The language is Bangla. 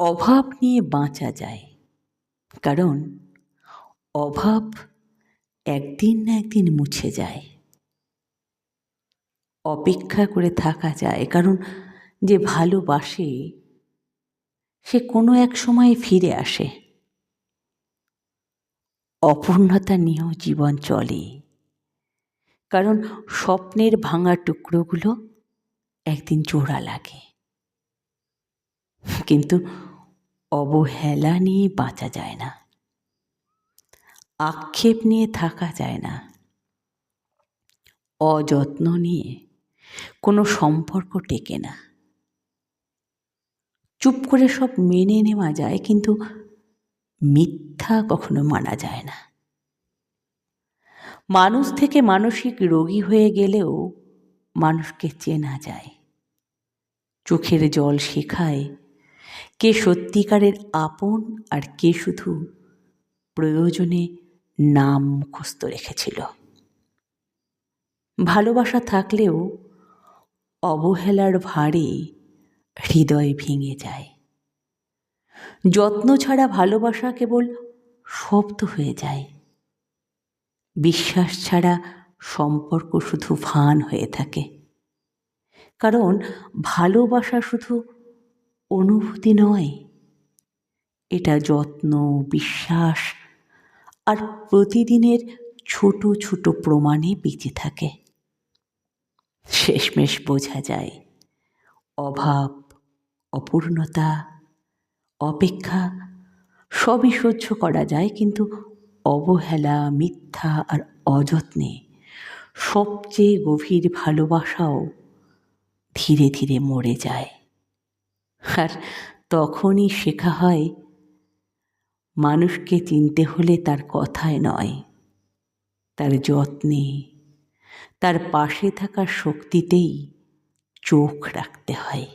অভাব নিয়ে বাঁচা যায়। কারণ অভাব একদিন না একদিন মুছে যায়। অপেক্ষা করে থাকা যায়। কারণ যে ভালোবাসে, সে কোনো এক সময় ফিরে আসে। অপূর্ণতা নিয়েও জীবন চলে। কারণ স্বপ্নের ভাঙা টুকরোগুলো একদিন জোড়া লাগে। কিন্তু অবহেলা নিয়ে বাঁচা যায় না। আক্ষেপ নিয়ে থাকা যায় না। অযত্ন নিয়ে কোনো সম্পর্ক টেকে না। চুপ করে সব মেনে নেওয়া যায় কিন্তু মিথ্যা কখনো মানা যায় না। মানুষ থেকে মানসিক রোগী হয়ে গেলেও মানুষকে চেনা যায়। চোখের জল শেখায় কে সত্যিকারের আপন আর কে শুধু প্রয়োজনে নাম মুখস্থ রেখেছিল। ভালোবাসা থাকলেও অবহেলার ভারে হৃদয় ভেঙে যায়। যত্ন ছাড়া ভালোবাসা কেবল শব্দ হয়ে যায়। বিশ্বাস ছাড়া সম্পর্ক শুধু ভান হয়ে থাকে। কারণ ভালোবাসা শুধু অনুভূতি নয়। এটা যত্ন, বিশ্বাস আর প্রতিদিনের ছোট ছোট প্রমাণে বেঁচে থাকে। শেষমেশ বোঝা যায়, অভাব, অপূর্ণতা, অপেক্ষা সবই সহ্য করা যায় কিন্তু অবহেলা, মিথ্যা আর অযত্নে সবচেয়ে গভীর ভালোবাসাও ধীরে ধীরে মরে যায়। আর তখনই শেখা হয়, মানুষকে চিনতে হলে তার কথায় নয়, তার যত্নে। তার পাশে থাকার শক্তিতেই চোখ রাখতে হয়।